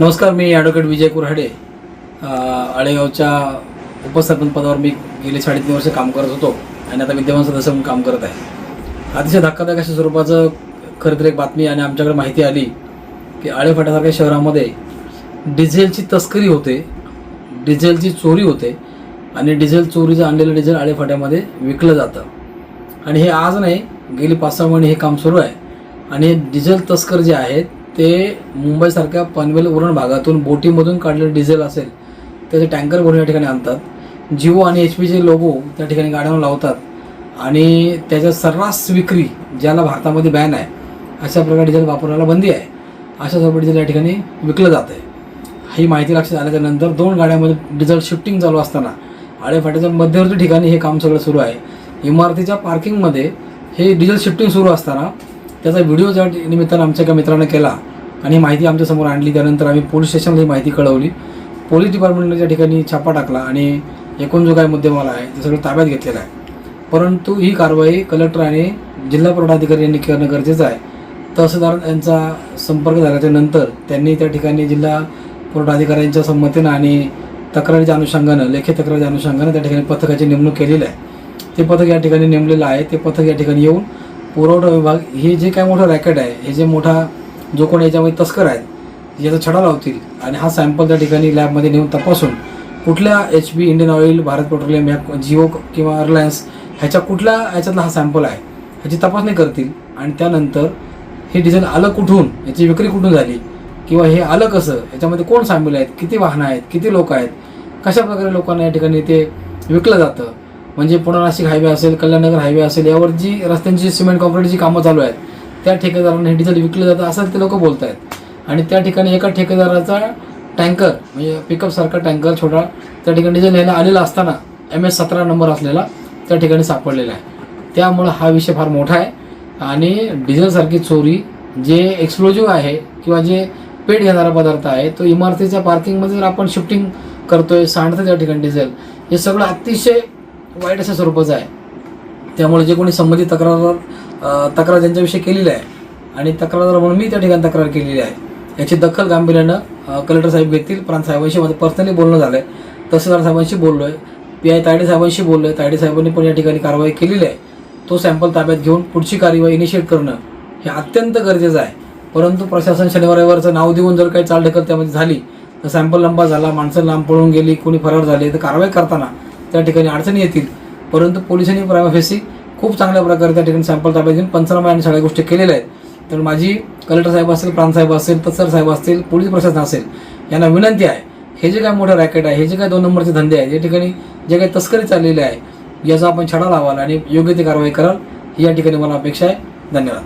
नमस्कार मी ॲडव्होकेट विजय कुऱ्हाडे. आळेगावच्या उपसरपंच पदावर मी गेली साडेतीन वर्ष काम करत होतो आणि आता विद्यमान सदस्य म्हणून काम करत आहे. अतिशय धक्कादायक अशा स्वरूपाचं खरं तर एक बातमी आणि आमच्याकडे माहिती आली की आळेफाट्यासारख्या शहरामध्ये डिझेलची तस्करी होते डिझेलची चोरी होते आणि डिझेल चोरीचं आणलेलं डिझेल आळेफाट्यामध्ये विकलं जातं. आणि हे आज नाही गेली पाच सहा महिने हे काम सुरू आहे. आणि डिझेल तस्कर जे आहेत ते मुंबईसारख्या पनवेल उरण भागातून बोटीमधून काढलेलं डिझेल असेल त्याचे टँकर भरून या ठिकाणी आणतात. जिओ आणि एच पीचे लोगो त्या ठिकाणी गाड्यांवर लावतात. आणि त्याच्या सर्रास विक्री ज्याला भारतामध्ये बॅन आहे अशा प्रकारे डिझेल वापरायला बंदी आहे. अशा सर्व डिझेल या ठिकाणी विकलं जात आहे ही माहिती लक्षात आल्याच्यानंतर दोन गाड्यामध्ये डिझेल शिफ्टिंग चालू असताना आळेफाट्याच्या मध्यवर्ती ठिकाणी हे काम सगळं सुरू आहे. इमारतीच्या पार्किंगमध्ये हे डिझेल शिफ्टिंग सुरू असताना त्याचा व्हिडिओ ज्या निमित्तानं आमच्या एका मित्रानं केला. आणि माहिती आमच्यासमोर आणली. त्यानंतर आम्ही पोलीस स्टेशनला ही माहिती कळवली. पोलीस डिपार्टमेंटने त्या ठिकाणी छापा टाकला आणि एकूण जो काही मुद्देमाला आहे ते सगळं ताब्यात घेतलेला आहे. परंतु ही कारवाई कलेक्टर आणि जिल्हा पुरवठाधिकारी यांनी करणं गरजेचं आहे. तहसीलदार यांचा संपर्क झाल्याच्यानंतर त्यांनी त्या ठिकाणी जिल्हा पुरवठाधिकाऱ्यांच्या संमतीनं आणि तक्रारीच्या अनुषंगानं लेखी तक्रारीच्या अनुषंगानं त्या ठिकाणी पथकाची नेमणूक केलेली आहे. ते पथक या ठिकाणी नेमलेलं आहे. ते पथक या ठिकाणी येऊन पुरवठा विभाग हे जे काय मोठं रॅकेट आहे हे जे मोठा जो कोण याच्यामध्ये तस्कर आहेत याचा छडा लावतील आणि हा सॅम्पल त्या ठिकाणी लॅबमध्ये नेऊन तपासून कुठल्या H P Indian oil Bharat petroleum या जिओ किंवा रिलायन्स ह्याच्या कुठल्या ह्याच्यातला हा सॅम्पल आहे ह्याची तपासणी करतील आणि त्यानंतर हे डिझेल आलं कुठून याची विक्री कुठून झाली किंवा हे आलं कसं याच्यामध्ये कोण सामील आहेत किती वाहनं आहेत किती लोक आहेत कशा प्रकारे लोकांना या ठिकाणी ते विकलं जातं म्हणजे पुणे नाशिक हायवे असेल कल्याणनगर हायवे असेल यावर जी रस्त्यांची सिमेंट कॉन्क्रीटची कामं चालू आहेत त्या ठेकेदारांना हे डिझेल विकलं जातं असं ते लोक बोलत आहेत आणि त्या ठिकाणी एका ठेकेदाराचा टँकर म्हणजे पिकअपसारखा टँकर छोटा त्या ठिकाणी डिझेल न्यायला आलेला असताना एम एस सतरा नंबर असलेला त्या ठिकाणी सापडलेला आहे. त्यामुळं हा विषय फार मोठा आहे. आणि डिझेलसारखी चोरी जे एक्सप्लोजिव्ह आहे किंवा जे पेट घेणारा पदार्थ आहे तो इमारतीच्या पार्किंगमध्ये जर आपण शिफ्टिंग करतोय सांडतं त्या ठिकाणी डिझेल हे सगळं अतिशय वाईट अशा स्वरूपाचं आहे. त्यामुळे जे कोणी संबंधित तक्रारदार तक्रार त्यांच्याविषयी केलेली आहे. आणि तक्रारदार म्हणून मी त्या ठिकाणी तक्रार केलेली आहे. याची दखल गांभीर्यानं कलेक्टर साहेब घेतील. प्रांत साहेबांशी माझं पर्सनली बोलणं झालं आहे तहसीलदार साहेबांशी बोललो आहे पी आय तायडे साहेबांशी बोललो आहे तायडे साहेबांनी पण या ठिकाणी कारवाई केलेली आहे. तो सॅम्पल ताब्यात घेऊन पुढची कार्यवाही इनिशिएट करणं हे अत्यंत गरजेचं आहे. परंतु प्रशासन शनिवार रविवारचं नाव देऊन जर काही चालढकल त्यामध्ये झाली तर सॅम्पल लंबा झाला माणसं लांब पळून गेली कोणी फरार झाले तर कारवाई करताना त्या ठिकाणी अडचणी येतील. परंतु पोलिसांनी प्रायमाफेसी खूप चांगल्या प्रकारे त्या ठिकाणी सॅम्पल ताब्यात घेऊन पंचनामा आणि सगळ्या गोष्टी केलेल्या आहेत. तर माझी कलेक्टर साहेब असेल प्रांतसाहेब असेल तत्सर साहेब असतील पोलीस प्रशासन असेल यांना विनंती आहे हे जे काय मोठं रॅकेट आहे हे जे काय दोन नंबरचे धंदे आहेत या ठिकाणी जे काही तस्करी चाललेली आहे याचा आपण छडा लावाल आणि योग्य ती कारवाई कराल ही या ठिकाणी मला अपेक्षा आहे. धन्यवाद.